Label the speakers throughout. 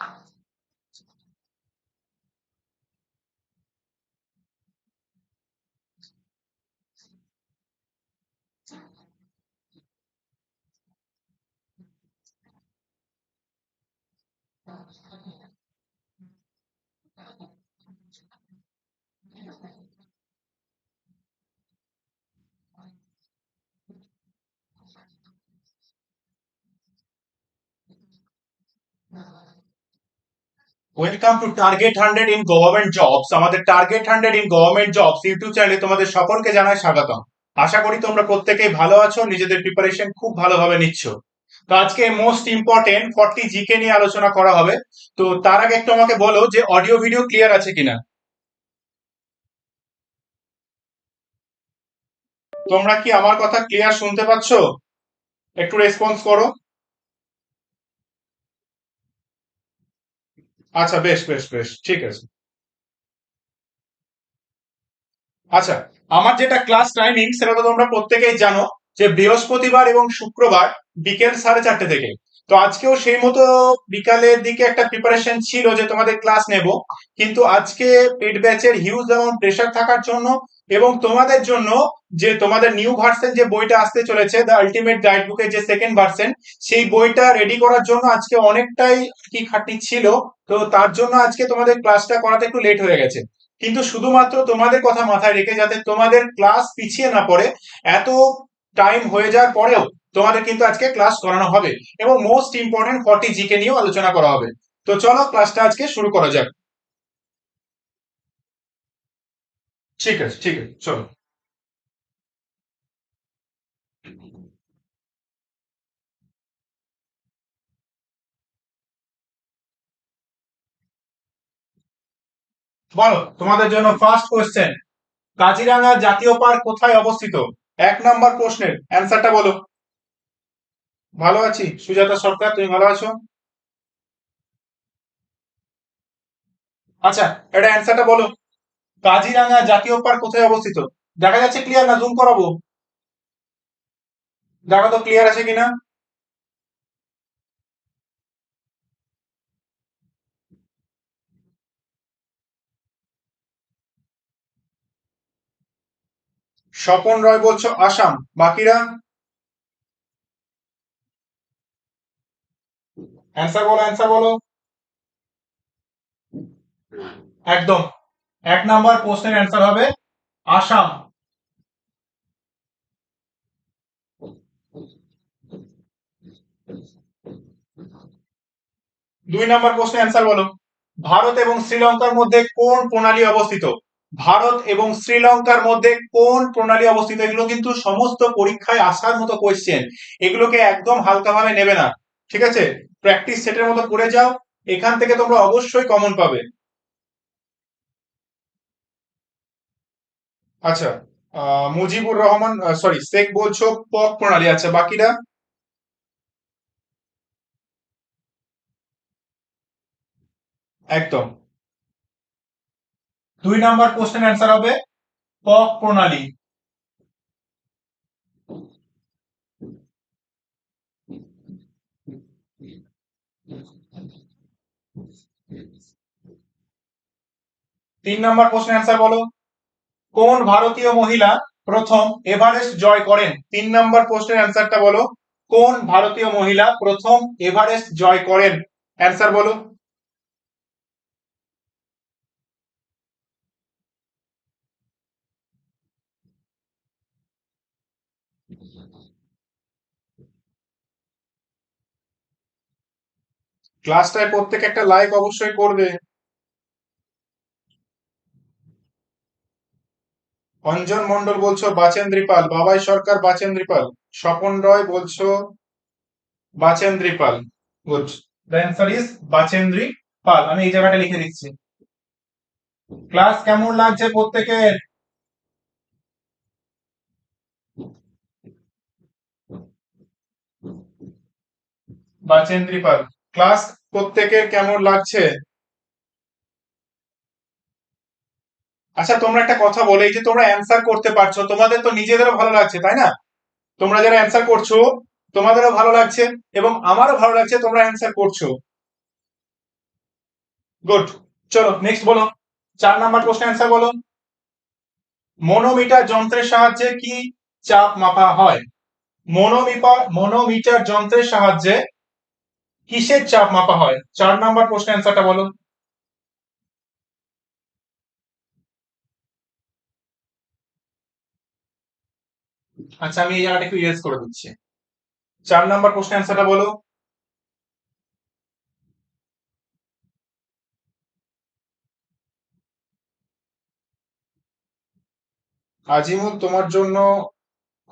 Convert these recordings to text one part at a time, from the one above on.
Speaker 1: thank No. Welcome to target hundred in government jobs আমাদের target hundred in government jobs YouTube চ্যানেলে তোমাদের সকলকে জানাই স্বাগতম। আশা করি তোমরা প্রত্যেকেই ভালো আছো, নিজেদের প্রিপারেশন খুব ভালোভাবে নিচ্ছ। তো আজকে মোস্ট ইম্পর্টেন্ট ফর্টি জিকে নিয়ে আলোচনা করা হবে। তো তার আগে একটু আমাকে বলো যে অডিও ভিডিও ক্লিয়ার আছে কিনা। তোমরা কি আমার কথা ক্লিয়ার শুনতে পাচ্ছ? একটু রেসপন্স করো। আচ্ছা বেশ বেশ বেশ, ঠিক আছে। আচ্ছা আমার যেটা ক্লাস টাইমিং সেটা তো তোমরা প্রত্যেকেই জানো যে বৃহস্পতিবার এবং শুক্রবার বিকেল সাড়ে চারটে থেকে। তো আজকেও সেই মতো বিকালের দিকে একটা প্রিপারেশন ছিল যে তোমাদের ক্লাস নেব। কিন্তু আজকে পেড ব্যাচের হিউজ অ্যামাউন্ট প্রেশার থাকার জন্য এবং তোমাদের জন্য যে তোমাদের নিউ ভার্সন যে বইটা আসতে চলেছে দ্য আলটিমেট গাইড বুকের যে সেকেন্ড ভার্সন সেই বইটা রেডি করার জন্য আজকে অনেকটাই কি খাটনি ছিল। তো তার জন্য আজকে তোমাদের ক্লাসটা করাতে একটু লেট হয়ে গেছে। কিন্তু শুধুমাত্র তোমাদের কথা মাথায় রেখে যাতে তোমাদের ক্লাস পিছিয়ে না পড়ে, এত টাইম হয়ে যাওয়ার পরেও তোমাদের কিন্তু আজকে ক্লাস করানো হবে এবং মোস্ট ইম্পর্টেন্ট ফর্টি জিকে নিয়েও আলোচনা করা হবে। তো চলো ক্লাসটা আজকে শুরু করা যাক। ঠিক আছে ঠিক আছে, চলো। বলো, তোমাদের জন্য ফার্স্ট কোয়েশ্চেন কাজিরাঙ্গা জাতীয় পার্ক কোথায় অবস্থিত? এক নাম্বার প্রশ্নের অ্যান্সারটা বলো। ভালো আছি। সুজাতা সরকার, তুমি ভালো আছো? আচ্ছা এটা অ্যান্সারটা বলো। কাজিরাঙ্গা জাতীয় পার্ক কোথায় অবস্থিত? দেখা যাচ্ছে ক্লিয়ার না? জুম করাবো। দেখা তো ক্লিয়ার আছে কিনা? স্বপন রয় বলছো আসাম। বাকিরা? অ্যান্সার বলো অ্যান্সার বলো। একদম। এক নাম্বার প্রশ্নের অ্যান্সার হবে, আসাম। দুই নাম্বার প্রশ্নের অ্যান্সার বলো। ভারত এবং শ্রীলঙ্কার মধ্যে কোন প্রণালী অবস্থিত? ভারত এবং শ্রীলঙ্কার মধ্যে কোন প্রণালী অবস্থিত? এগুলো কিন্তু সমস্ত পরীক্ষায় আসার মতো কোয়েশ্চেন এগুলোকে একদম হালকাভাবে নেবে না। ঠিক আছে? প্র্যাকটিস সেটের মতো করে যাও, এখান থেকে তোমরা অবশ্যই কমন পাবে। আচ্ছা মুজিবুর রহমান সরি শেখ বলছো, পক প্রণালী আচ্ছা বাকিরা? একদম। দুই নাম্বার কোশ্চেন অ্যান্সার হবে, পক প্রণালী। তিন নাম্বার প্রশ্নের অ্যান্সার বলো। কোন ভারতীয় মহিলা প্রথম এভারেস্ট জয় করেন? তিন নাম্বার প্রশ্নের অ্যান্সারটা বলো। কোন ভারতীয় মহিলা প্রথম এভারেস্ট জয় করেন? অ্যান্সার বলো। ক্লাসটায় প্রত্যেক একটা লাইক অবশ্যই করবে। অঞ্জন মন্ডল বলছো, বাচেন্দ্রী পাল। বাবাই সরকার, বাচেন্দ্রী পাল। স্বপন রয় বলছো, Bachendri Pal. Good the answer is Bachendri Pal. আমি এই জায়গাটা লিখে দিচ্ছি। ক্লাস কেমন লাগছে প্রত্যেকের? বাচেন্দ্রী পাল। ক্লাস প্রত্যেকের কেমন লাগছে? আচ্ছা তোমরা একটা কথা বলে, এই যে তোমরা অ্যান্সার করতে পারছ, তোমাদের তো নিজেদেরও ভালো লাগছে, তাই না? তোমরা যারা অ্যান্সার করছ, তোমাদেরও ভালো লাগছে, এবং আমারও ভালো লাগছে, তোমরা অ্যান্সার করছ। গুড চলো নেক্সট বলো। চার নাম্বার প্রশ্ন অ্যান্সার বলো। মনোমিটার যন্ত্রের সাহায্যে কি চাপ মাপা হয়? মনোমিটার মনোমিটার যন্ত্রের সাহায্যে কিসের চাপ মাপা হয়? চার নাম্বার প্রশ্ন অ্যান্সারটা বলো। আচ্ছা আমি এই জায়গাটা একটু ইরেজ করে দিচ্ছি। চার নাম্বার প্রশ্নের অ্যান্সারটা বলো। আজিমুল, তোমার জন্য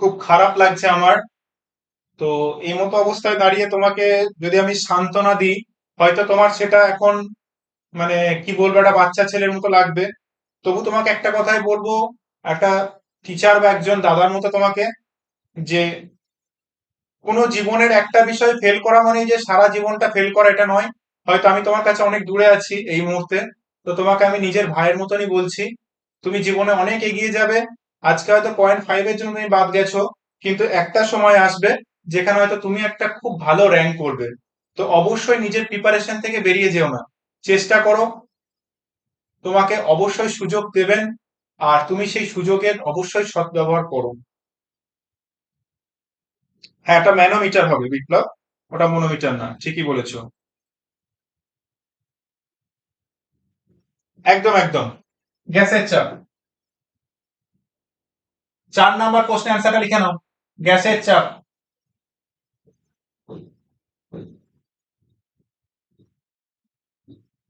Speaker 1: খুব খারাপ লাগছে আমার। তো এই মতো অবস্থায় দাঁড়িয়ে তোমাকে যদি আমি সান্ত্বনা দিই, হয়তো তোমার সেটা এখন মানে কি বলব, একটা বাচ্চা ছেলের মতো লাগবে। তবু তোমাকে একটা কথাই বলব, একটা টিচার বা একজন দাদার মতো তোমাকে, যে কোনো জীবনের একটা বিষয় ফেল করা মানে যে সারা জীবনটা ফেল করা, এটা নয়। হয়তো আমি তোমার কাছে অনেক দূরে আছি এই মুহূর্তে। তো তোমাকে আমি নিজের ভাইয়ের মতনই বলছি, তুমি জীবনে অনেক এগিয়ে যাবে। আজকে হয়তো পয়েন্ট ফাইভের জন্য তুমি বাদ গেছো, কিন্তু একটা সময় আসবে যেখানে হয়তো তুমি একটা খুব ভালো র্যাঙ্ক করবে। তো অবশ্যই নিজের প্রিপারেশন থেকে বেরিয়ে যেও না। চেষ্টা করো। তোমাকে অবশ্যই সুযোগ দেবেন আর তুমি সেই সুযোগের অবশ্যই সদ্ব্যবহার করো। হ্যাঁ এটা ম্যানোমিটার হবে বিপ্লব। ওটা মনোমিটার না, ঠিকই বলেছ। একদম একদম। গ্যাসের চাপ। চার নাম্বার প্রশ্নের অ্যান্সারটা লিখে নাও। গ্যাসের চাপ।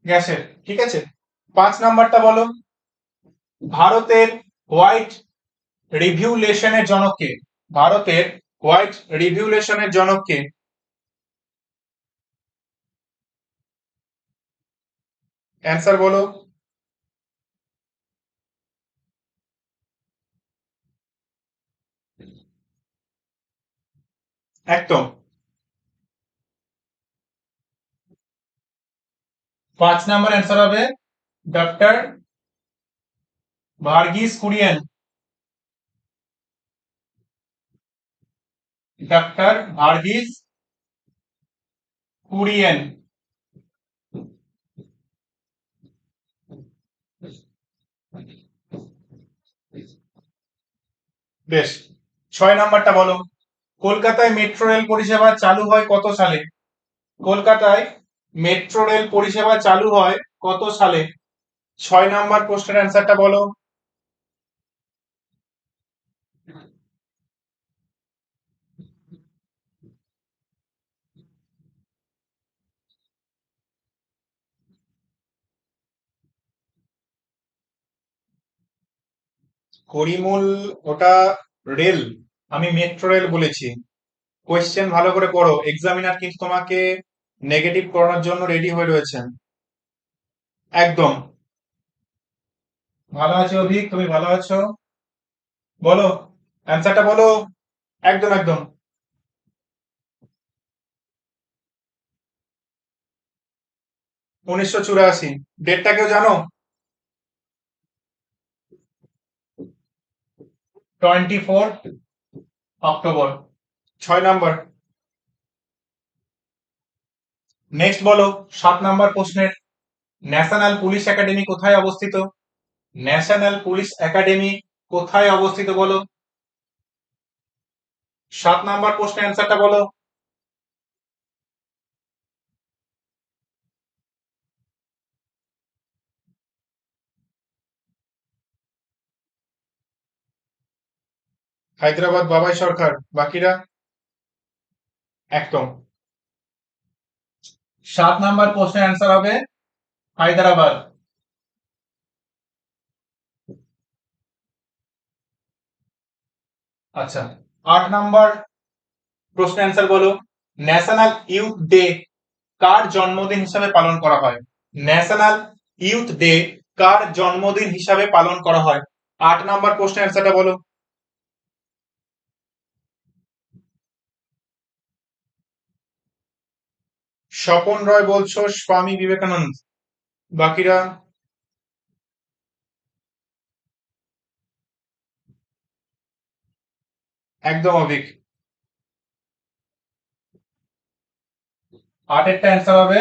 Speaker 1: গ্যাসের, ঠিক আছে? পাঁচ নাম্বারটা বলো। ভারতের হোয়াইট রিভিউলেশনের জনক কে? ভারতের হোয়াইট রিভিউলেশনের জনক কে? অ্যান্সার বলো। একদম। পাঁচ নাম্বার অ্যান্সার হবে ডক্টর ভার্গিস কুরিয়েন। ডক্টর ভার্গিস কুরিয়েন। বেশ, ছয় নাম্বারটা বলো। কলকাতায় মেট্রো রেল পরিষেবা চালু হয় কত সালে? কলকাতায় মেট্রো রেল পরিষেবা চালু হয় কত সালে? ছয় নাম্বার প্রশ্নের অ্যান্সারটা বলো। করিমুল, ওটা রেল, আমি মেট্রো রেল বলেছি। কোয়েশ্চেন ভালো করে পড়ো এক্সামিনার কিন্তু তোমাকে নেগেটিভ করানোর জন্য রেডি হয়ে রয়েছেন। একদম। ভালো আছো অভিক? তুমি ভালো আছো? বলো অ্যান্সারটা বলো। একদম একদম। উনিশশো চুরাশি। ডেটটা কেউ জানো? টোয়েন্টি ফোর অক্টোবর ছয় নাম্বার নেক্সট বলো, সাত নাম্বার প্রশ্নের ন্যাশনাল পুলিশ একাডেমি কোথায় অবস্থিত? ন্যাশনাল পুলিশ একাডেমি কোথায় অবস্থিত বলো? সাত নাম্বার প্রশ্নের অ্যান্সারটা বলো। হায়দ্রাবাদ বাবাই সরকার, বাকিরা? একদম। সাত নাম্বার প্রশ্নের অ্যান্সার হবে হায়দ্রাবাদ। আচ্ছা আট নাম্বার প্রশ্নের অ্যান্সার বলো। ন্যাশনাল ইউথ ডে কার জন্মদিন হিসাবে পালন করা হয়? ন্যাশনাল ইউথ ডে কার জন্মদিন হিসাবে পালন করা হয়? আট নাম্বার প্রশ্নের অ্যান্সারটা বলো। স্বপন রয় বলছো স্বামী বিবেকানন্দ। বাকিরা? একদম অভিক। আটেরটা অ্যান্সার হবে।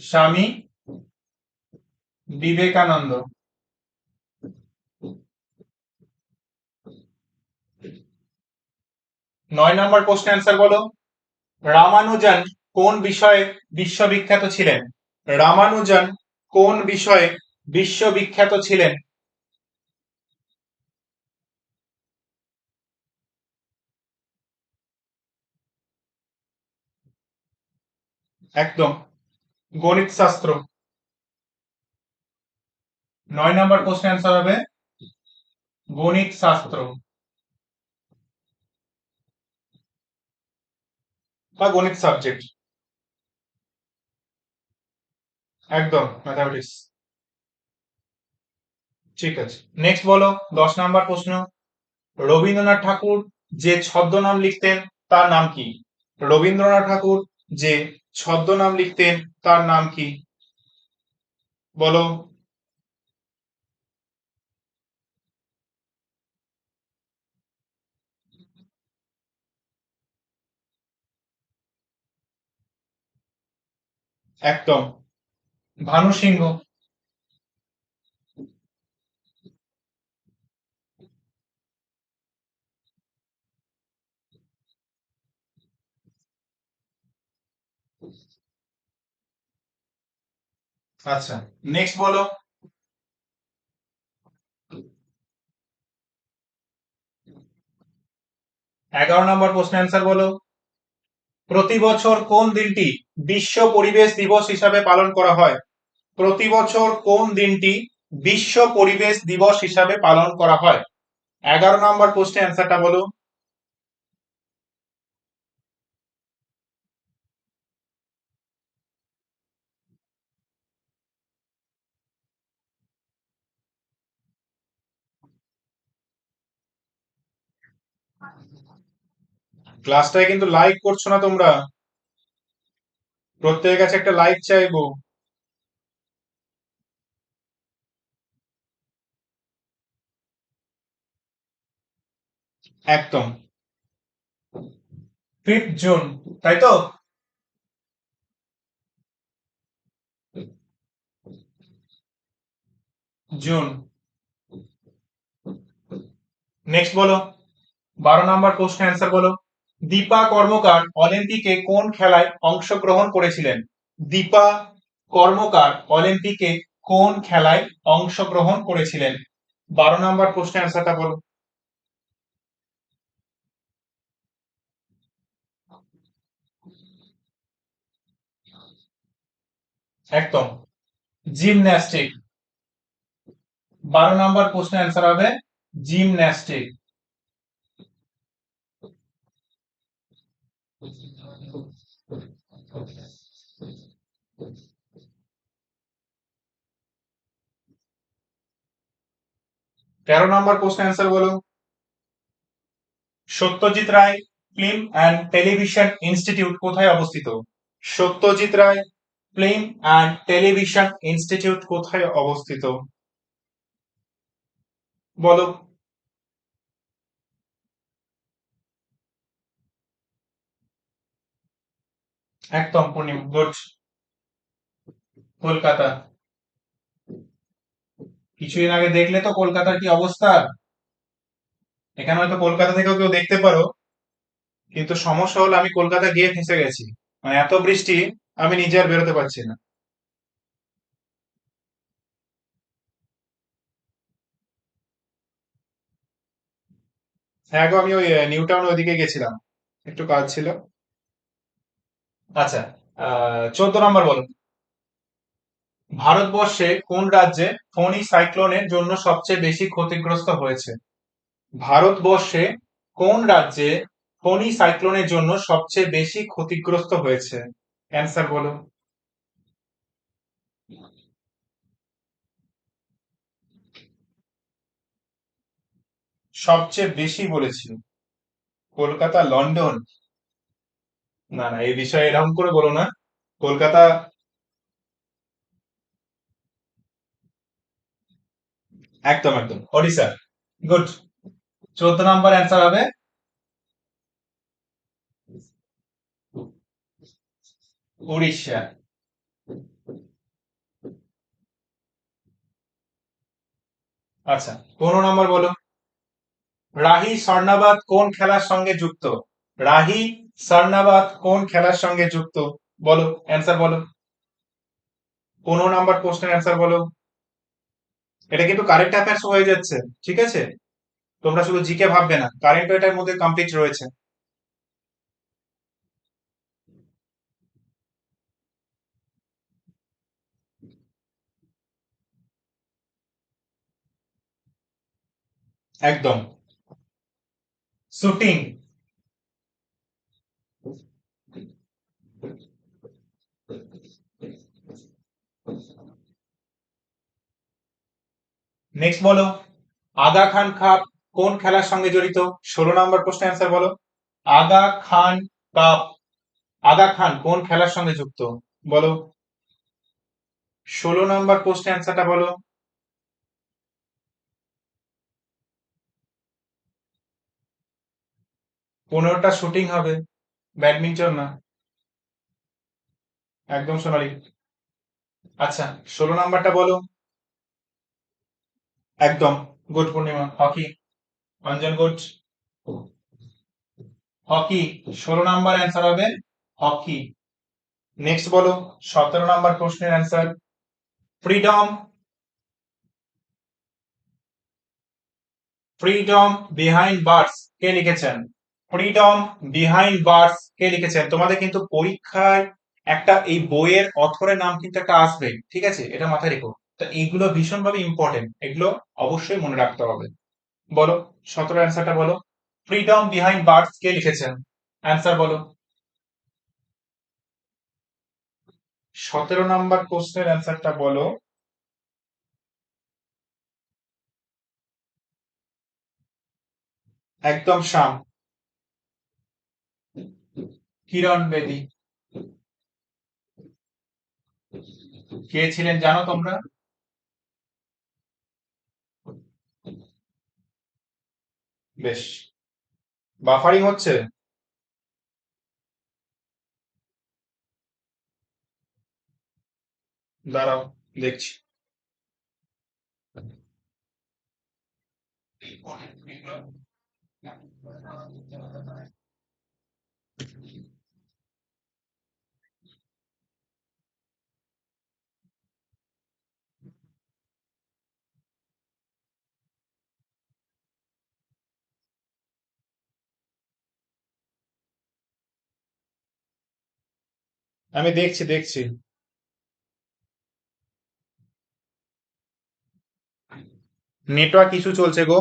Speaker 1: স্বামী বিবেকানন্দ। নয় নম্বর প্রশ্ন অ্যান্সার বলো। রামানুজন কোন বিষয়ে বিশ্ববিখ্যাত ছিলেন? রামানুজন কোন বিষয়ে বিশ্ববিখ্যাত ছিলেন? একদম। গণিত শাস্ত্র। নয় নম্বর প্রশ্ন অ্যান্সার হবে গণিত শাস্ত্র। বা গণিত সাবজেক্ট একদম ম্যাথামেটিক্স ঠিক আছে। নেক্সট বলো, দশ নাম্বার প্রশ্ন। রবীন্দ্রনাথ ঠাকুর যে ছদ্মনাম লিখতেন, তার নাম কি? রবীন্দ্রনাথ ঠাকুর যে ছদ্মনাম লিখতেন, তার নাম কি? বলো। একদম। ভানু সিংহ। আচ্ছা নেক্সট বলো। এগারো নম্বর প্রশ্ন অ্যান্সার বলো। প্রতি বছর কোন দিনটি বিশ্ব পরিবেশ দিবস হিসাবে পালন করা হয়? প্রতি বছর কোন দিনটি বিশ্ব পরিবেশ দিবস হিসাবে পালন করা হয়? এগারো নম্বর প্রশ্নের অ্যান্সারটা বলো। ক্লাসটায় কিন্তু লাইক করছ না তোমরা? প্রত্যেকের কাছে একটা লাইক চাইব। একদম। ফিফথ জুন তাই তো? জুন নেক্সট বলো। বারো নাম্বার প্রশ্ন অ্যান্সার বলো। দীপা কর্মকার অলিম্পিকে কোন খেলায় অংশগ্রহণ করেছিলেন? দীপা কর্মকার অলিম্পিকে কোন খেলায় অংশগ্রহণ করেছিলেন? বারো নম্বর প্রশ্নের অ্যান্সারটা বলো। একদম। জিমন্যাস্টিক। বারো নম্বর প্রশ্নের অ্যান্সার হবে জিমন্যাস্টিক। তেরো নম্বর প্রশ্ন অ্যান্সার বলো Satyajit Ray film and television institute কোথায় অবস্থিত? Satyajit Ray film and television institute কোথায় অবস্থিত? বলো। একদম পূর্ণিম গুড কলকাতা। কিছুদিন আগে দেখলে তো কলকাতার কি অবস্থা? এখানে হয়তো কলকাতা থেকেও কেউ দেখতে পারো। কিন্তু সমস্যা হলো আমি কলকাতা গিয়ে ফেঁসে গেছি। মানে এত বৃষ্টি, আমি নিজে আর বেরোতে পারছি না। হ্যাঁ গো, আমি ওই নিউ টাউন ওইদিকে গেছিলাম। একটু কাজ ছিল। আচ্ছা চোদ্দ নম্বর বলো। ভারতবর্ষে কোন রাজ্যে ফণী সাইক্লোনের জন্য সবচেয়ে বেশি ক্ষতিগ্রস্ত হয়েছে? ভারতবর্ষে কোন রাজ্যে ফণী সাইক্লোনের জন্য সবচেয়ে বেশি ক্ষতিগ্রস্ত হয়েছে? অ্যান্সার বলো। সবচেয়ে বেশি বলেছি। কলকাতা, লন্ডন না না, এই বিষয়ে এরকম করে বলো না। কলকাতা একদম একদম। ওড়িশা গুড চোদ্দ নাম্বার অ্যান্সার হবে। উড়িষ্যা আচ্ছা পনেরো নম্বর বলো। রাহি, স্বর্ণাবাদ কোন খেলার সঙ্গে যুক্ত? রাহি স্বর্ণাবাদ কোন খেলার সঙ্গে যুক্ত? বলো অ্যান্সার বলো। পনেরো নাম্বার প্রশ্নের অ্যান্সার বলো। এটা কিন্তু কারেন্ট অ্যাফেয়ার্স হয়ে যাচ্ছে, ঠিক আছে? তোমরা শুধু জিকে ভাববে না কারেন্ট এটার মধ্যে কমপ্লিট রয়েছে। একদম। শুটিং নেক্সট বলো আগা খান কাপ কোন খেলার সঙ্গে জড়িত? ষোলো নম্বর প্রশ্ন অ্যান্সার বলো। আগা খান কাপ আগা খান কোন খেলার সঙ্গে যুক্ত? বলো। ষোলো নম্বর প্রশ্নের অ্যান্সারটা বলো। পনেরোটা শুটিং হবে, ব্যাডমিন্টন না। একদম সোনালি। আচ্ছা ষোলো নাম্বারটা বলো। একদম good Purnima, hockey, Anjan good hockey, ষোলো নাম্বার অ্যান্সার হবে হকি। নেক্সট বলো, সতেরো নাম্বার প্রশ্নের answer freedom freedom behind birds কে লিখেছেন? ফ্রিডম বিহাইন্ড বার্ডস কে লিখেছেন? তোমাদের কিন্তু পরীক্ষায় একটা এই বইয়ের অথরের নাম কিন্তু একটা আসবে, ঠিক আছে? এটা মাথায় রেখো। তো এইগুলো ভীষণভাবে ইম্পর্টেন্ট এগুলো অবশ্যই মনে রাখতে হবে। বলো, সতেরো অ্যান্সারটা বলো। ফ্রিডম বিহাইন্ড বার্ডস কে লিখেছেন? অ্যান্সার বলো। সতেরো নাম্বার কোশ্চেনের অ্যান্সারটা বলো। একদম শাম। কিরণ বেদী। কে ছিলেন জানো তোমরা? বেশ। বাফারিং হচ্ছে? দাঁড়াও দেখছি। আমি দেখছি দেখছি। নেটওয়ার্ক ইস্যু চলছে গো।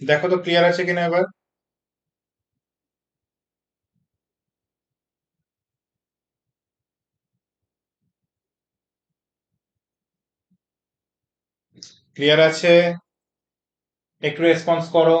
Speaker 1: দেখো তো ক্লিয়ার আছে কিনা এবার? ক্লিয়ার আছে? একটু রেসপন্স করো।